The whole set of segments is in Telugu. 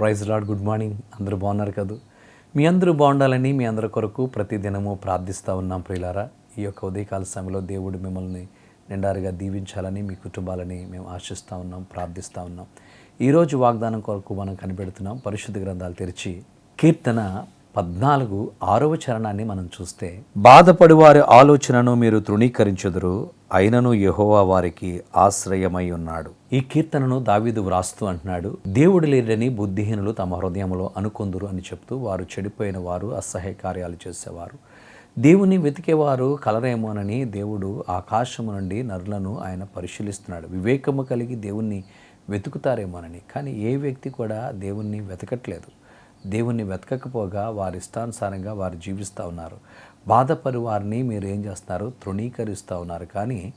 Praise lord good morning. అందరూ బాగున్నారు కదూ? మీ అందరూ బాగుండాలని మీ అందరి కొరకు ప్రతి దినము ప్రార్థిస్తూ ఉన్నాం ప్రియులారా. ఈ యొక్క ఉదయకాల సమయంలో దేవుడు మిమ్మల్ని నిండారుగా దీవించాలని మీ కుటుంబాలని మేము ఆశిస్తూ ఉన్నాం ప్రార్థిస్తూ ఉన్నాం. ఈరోజు వాగ్దానం కొరకు మనం కనిపెడుతున్నాం పరిశుద్ధ గ్రంథాలు తెరిచి కీర్తన పద్నాలుగు ఆరవ చరణాన్ని మనం చూస్తే బాధపడి వారి ఆలోచనను మీరు తృణీకరించుదురు అయినను యహోవా వారికి ఆశ్రయమై ఉన్నాడు. ఈ కీర్తనను దావీదు వ్రాస్తూ అంటున్నాడు దేవుడు లేడని బుద్ధిహీనులు తమ హృదయంలో అనుకొందురు అని చెప్తూ వారు చెడిపోయిన వారు అసహ్య కార్యాలు చేసేవారు. దేవుని వెతికేవారు కలరేమోనని దేవుడు ఆకాశము నుండి నరులను ఆయన పరిశీలిస్తున్నాడు. వివేకము కలిగి దేవుణ్ణి వెతుకుతారేమోనని. కానీ ఏ వ్యక్తి కూడా దేవుణ్ణి వెతకట్లేదు. దేవుణ్ణి వెతకకపోగా వారి ఇష్టానుసారంగా వారు జీవిస్తూ ఉన్నారు. బాధపడి వారిని మీరు ఏం చేస్తున్నారు? తృణీకరిస్తూ ఉన్నారు. కానీ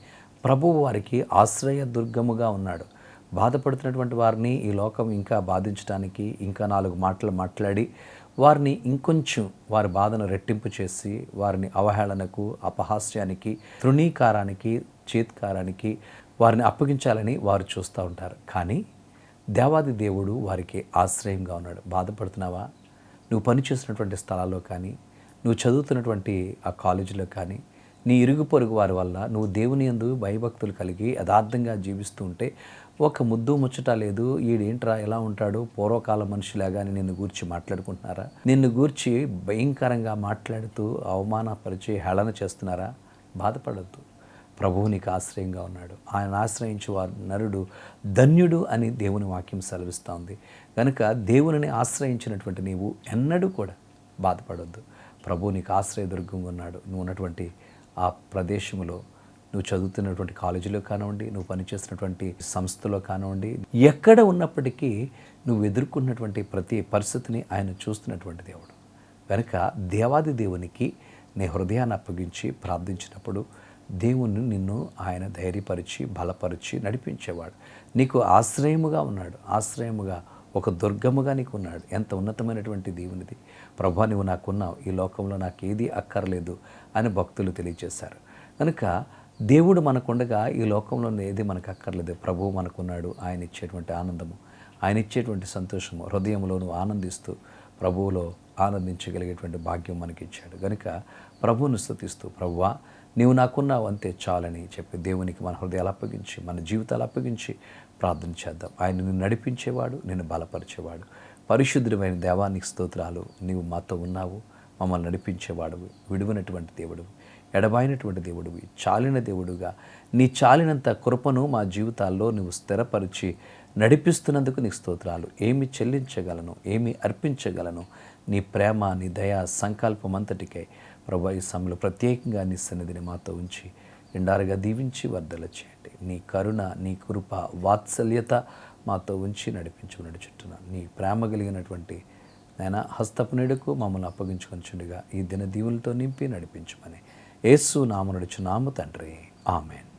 ప్రభువు వారికి ఆశ్రయ దుర్గముగా ఉన్నాడు. బాధపడుతున్నటువంటి వారిని ఈ లోకం ఇంకా బాధించడానికి ఇంకా నాలుగు మాటలు మాట్లాడి వారిని ఇంకొంచెం వారి బాధను రెట్టింపు చేసి వారిని అవహేళనకు అపహాస్యానికి తృణీకారానికి చేత్కారానికి వారిని అప్పగించాలని వారు చూస్తూ ఉంటారు. కానీ దేవాది దేవుడు వారికి ఆశ్రయంగా ఉన్నాడు. బాధపడుతున్నావా? నువ్వు పనిచేసినటువంటి స్థలాల్లో కానీ నువ్వు చదువుతున్నటువంటి ఆ కాలేజీలో కానీ నీ ఇరుగు పొరుగు వారి వల్ల నువ్వు దేవుని యందు భయభక్తులు కలిగి యథార్థంగా జీవిస్తూ ఉంటే ఒక ముద్దు ముచ్చట లేదు ఈడేంట్రా ఎలా ఉంటాడు పూర్వకాల మనిషిలాగా అని నిన్ను గూర్చి మాట్లాడుకుంటున్నారా? నిన్ను గూర్చి భయంకరంగా మాట్లాడుతూ అవమానపరిచి హేళన చేస్తున్నారా? బాధపడద్దు. ప్రభువు నీకు ఆశ్రయంగా ఉన్నాడు. ఆయన ఆశ్రయించి వారు నరుడు ధన్యుడు అని దేవుని వాక్యం సెలవిస్తోంది కనుక దేవునిని ఆశ్రయించినటువంటి నీవు ఎన్నడూ కూడా బాధపడొద్దు. ప్రభు నీకు ఆశ్రయదుర్గంగా ఉన్నాడు. నువ్వు ఉన్నటువంటి ఆ ప్రదేశంలో నువ్వు చదువుతున్నటువంటి కాలేజీలో కానివ్వండి నువ్వు పనిచేస్తున్నటువంటి సంస్థలో కానివ్వండి ఎక్కడ ఉన్నప్పటికీ నువ్వు ఎదుర్కొన్నటువంటి ప్రతి పరిస్థితిని ఆయన చూస్తున్నటువంటి దేవుడు. కనుక దేవాది దేవునికి నీ హృదయాన్ని అప్పగించి ప్రార్థించినప్పుడు దేవుని నిన్ను ఆయన ధైర్యపరిచి బలపరిచి నడిపించేవాడు. నీకు ఆశ్రయముగా ఉన్నాడు. ఆశ్రయముగా ఒక దుర్గముగా నీకు ఉన్నాడు ఎంత ఉన్నతమైనటువంటి దేవునిది. ప్రభా నువ్వు నాకున్నావు. ఈ లోకంలో నాకు ఏది అక్కర్లేదు అని భక్తులు తెలియజేశారు కనుక దేవుడు మనకుండగా ఈ లోకంలో ఏది మనకు అక్కర్లేదు. ప్రభువు మనకున్నాడు. ఆయన ఇచ్చేటువంటి ఆనందము ఆయన ఇచ్చేటువంటి సంతోషము హృదయంలోను ఆనందిస్తూ ప్రభువులో ఆనందించగలిగేటువంటి భాగ్యం మనకి ఇచ్చాడు కనుక ప్రభువును స్థుతిస్తూ ప్రభువా నీవు నాకున్నావు అంతే చాలని చెప్పి దేవునికి మన హృదయాలు అప్పగించి మన జీవితాలు అప్పగించి ప్రార్థన చేద్దాం. ఆయన నిన్ను నడిపించేవాడు నిన్ను బలపరిచేవాడు. పరిశుద్ధమైన దేవానికి స్తోత్రాలు. నీవు మాతో ఉన్నావు మమ్మల్ని నడిపించేవాడు విడువనటువంటి దేవుడు ఎడబాయినటువంటి దేవుడివి చాలిన దేవుడుగా. నీ చాలినంత కృపను మా జీవితాల్లో నువ్వు స్థిరపరిచి నడిపిస్తున్నందుకు నీకు స్తోత్రాలు. ఏమి చెల్లించగలను ఏమి అర్పించగలను నీ ప్రేమ నీ దయ సంకల్పం అంతటికై ప్రభా ఈ సమయంలో ప్రత్యేకంగా నీ సన్నిధిని మాతో ఉంచి ఎండారుగా దీవించి వర్ధల చేయండి. నీ కరుణ నీ కృప వాత్సల్యత మాతో ఉంచి నడిపించు నడుచుంటున్నాను నీ ప్రేమ కలిగినటువంటి నేను హస్తపు నీడకు మమ్మల్ని అప్పగించుకొనిచుండగా ఈ దిన దీవులతో నింపి నడిపించమని ఏసు నామ నడుచు నామ తండ్రి. ఆమెన్.